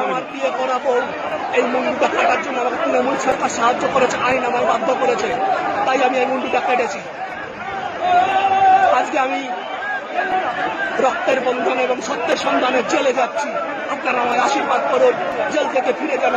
আমার এই মন্দিরটা কাটার জন্য আমাকে তৃণমূল সরকার সাহায্য করেছে, আইন আমায় বাধ্য করেছে। তাই আমি এই মন্দিরটা কেটেছি। আজকে আমি রক্তের বন্ধন এবং সত্যের সন্ধানে জেলে যাচ্ছি। আপনারা আমায় আশীর্বাদ করুন, জেল থেকে ফিরে গেল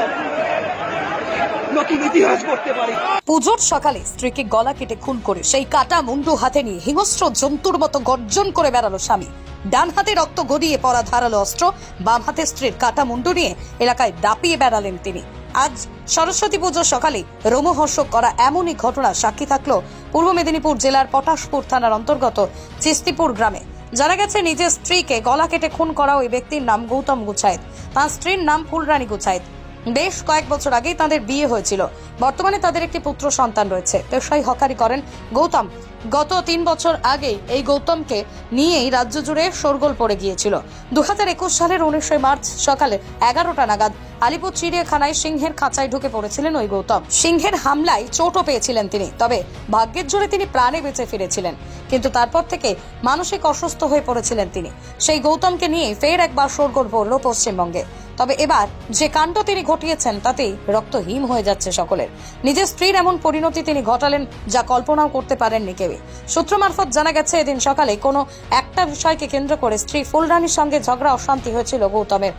পুজোর সকালে স্ত্রীকে গলা কেটে খুন করে সেই কাটা মুন্ডু হাতে নিয়ে হিংস্র জন্তুর মতো গর্জন করে বেড়ালো স্বামী। ডান হাতে রক্ত গড়িয়ে পড়া ধারালো অস্ত্র, বাম হাতে স্ত্রীর কাটা মুন্ডু নিয়ে এলাকায় দাপিয়ে বেড়ালেন তিনি। আজ সরস্বতী পুজোর সকালে রোমহর্ষক করা এমনই ঘটনা সাক্ষী থাকল পূর্ব মেদিনীপুর জেলার পটাশপুর থানার অন্তর্গত চিস্তিপুর গ্রামে। জানা গেছে, নিজের স্ত্রীকে গলা কেটে খুন করা ওই ব্যক্তির নাম গৌতম গুছাইত তার স্ত্রীর নাম ফুলরানী গুছাইত বেশ কয়েক বছর আগেই তাদের বিয়ে হয়েছিল। বর্তমানে তাদের একটি পুত্র সন্তান রয়েছে। পেশায় হকারি করেন গৌতম। গত তিন বছর আগে এই গৌতমকে নিয়েই রাজ্য জুড়ে শোরগোল পড়ে গিয়েছিল। দু হাজার একুশ সালের উনিশে মার্চ সকালে এগারোটা নাগাদ আলিপুর চিড়িয়াখানায় সিংহের খাঁচায় ঢুকে পড়েছিলেন ওই গৌতম। সিংহের হামলায় চোটও পেয়েছিলেন তিনি, তবে ভাগ্যের জোরে তিনি প্রাণে বেঁচে ফিরেছিলেন। কিন্তু তারপর থেকে মানসিক অসুস্থ হয়ে পড়েছিলেন তিনি। সেই গৌতমকে নিয়ে ফের একবার শোরগোল পড়ল পশ্চিমবঙ্গে। তবে এবার যে কাণ্ড তিনি ঘটিয়েছেন তাতেই রক্তহীন হয়ে যাচ্ছে সকলের। নিজের স্ত্রীর এমন পরিণতি তিনি ঘটালেন যা কল্পনাও করতে পারেননি কেউই। সূত্র মারফত জানা গেছে, এদিন সকালে কোনো একটা বিষয়কে কেন্দ্র করে স্ত্রী ফুলরানীর সঙ্গে ঝগড়া অশান্তি হয়েছিল গৌতমের।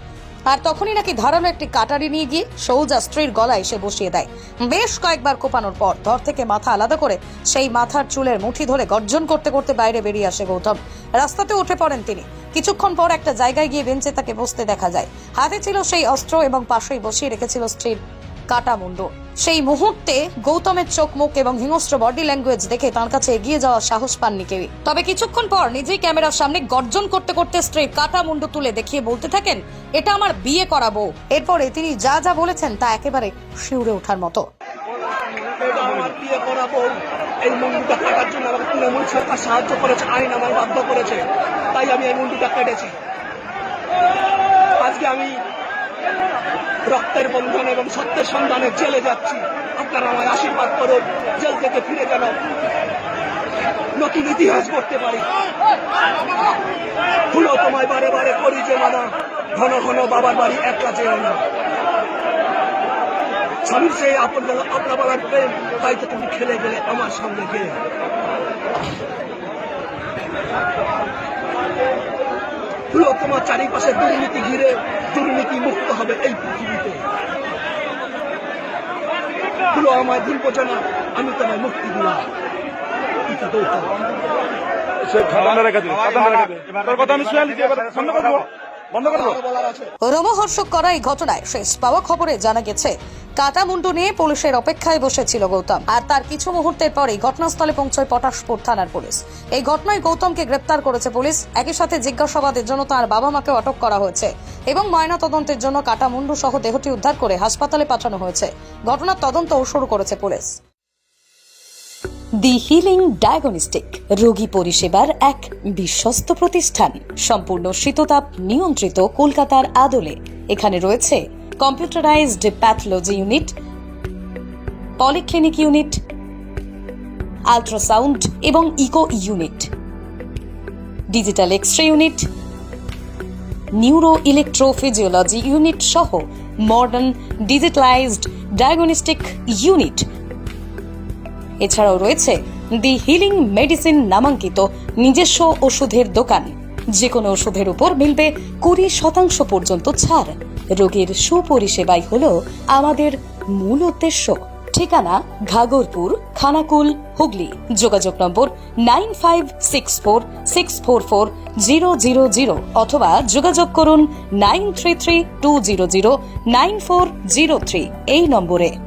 আর তখনই নাকি ধারালো একটি কাটারি নিয়ে গিয়ে সৌজা স্ত্রীর গলায় এসে বসিয়ে দেয়। বেশ কয়েকবার কোপানোর পর ধর থেকে মাথা আলাদা করে সেই মাথার চুলের মুঠি ধরে গর্জন করতে করতে বাইরে বেরিয়ে আসে গৌতম। রাস্তাতে উঠে পড়েন তিনি। কিছুক্ষণ পর একটা জায়গায় গিয়ে বেঞ্চে তাকে বসতে দেখা যায়। হাতে ছিল সেই অস্ত্র এবং পাশেই বসিয়ে রেখেছিল স্ত্রীর কাটা মুন্ডু সেই মুহূর্তে গৌতমের চোখ, মুখ এবং হিংস্র বডি ল্যাঙ্গুয়েজ দেখে তার কাছে এগিয়ে যাওয়ার সাহস পাননি কেউই। তবে কিছুক্ষণ পর নিজেই ক্যামেরার সামনে গর্জন করতে করতে স্ত্রীর কাটা মুন্ডু তুলে দেখিয়ে বলতে থাকেন, এটা আমার বিয়ে করাবো এরপরে তিনি যা যা বলেছেন তা একেবারে শিউরে ওঠার মতো। এটা আমার বিয়ে এই জন্য সাহায্য করেছে, আইন আমায় বাধ্য করেছে। তাই আমি এই কেটেছি। আজকে আমি রক্তের বন্ধন এবং সত্যের সন্ধানে জেলে যাচ্ছি। আপনারা আমার আশীর্বাদ করুন, জেল থেকে ফিরে গেল নতুন ইতিহাস করতে পারি। ভুলো তোমায় বারে বারে করি যে মানা, ঘন ঘন বাবার বাড়ি একলা যেও না। স্বামীর সেই আপন গেল আপনা বলার প্রেম তাই তো তুমি খেলে গেলে আমার সঙ্গে গিয়ে। হলো তোমার চারিপাশে দুর্নীতি ঘিরে দুর্নীতি মুক্ত হবে এই পৃথিবীতে। হলো আমায় ভুল বোঝো না আমি তোমায় মুক্তি দিলাম। আমি রোমহর্ষক করা এই ঘটনায় শেষ পাওয়া খবরে জানা গেছে কাটা মুন্ডু নিয়ে পুলিশের অপেক্ষায় বসেছিল গৌতম। আর তার কিছু মুহূর্তের পরেই ঘটনাস্থলে পৌঁছয় পটাশপুর থানার পুলিশ। এই ঘটনায় গৌতমকে গ্রেপ্তার করেছে পুলিশ। একই সাথে জিজ্ঞাসাবাদের জন্য তার বাবা মাকে আটক করা হয়েছে এবং ময়না তদন্তের জন্য কাটা মুন্ডু সহ দেহটি উদ্ধার করে হাসপাতালে পাঠানো হয়েছে। ঘটনার তদন্তও শুরু করেছে পুলিশ। দি হিলিং ডায়াগনস্টিক, রোগী পরিষেবার এক বিশ্বস্ত প্রতিষ্ঠান। সম্পূর্ণ শীততাপ নিয়ন্ত্রিত কলকাতার আদলে। এখানে রয়েছে computerized pathology unit polyclinic unit ultrasound এবং echo unit digital X ray unit neuro electrophysiology unit সহ মডার্ন ডিজিটালাইজড ডায়াগনস্টিক ইউনিট এছাড়াও রয়েছে দি হিলিং মেডিসিন নামাঙ্কিত নিজস্ব ওষুধের দোকান। যে কোনো ওষুধের উপর মিলবে কুড়ি শতাংশ পর্যন্ত ছাড়। রোগীর সুপরিষেবাই হল আমাদের মূল উদ্দেশ্য। ঠিকানা ঘাগরপুর, খানাকুল, হুগলি। যোগাযোগ number nine five six four six four four, zero zero zero অথবা যোগাযোগ করুন nine three three two zero zero nine four zero three. এই নম্বরে।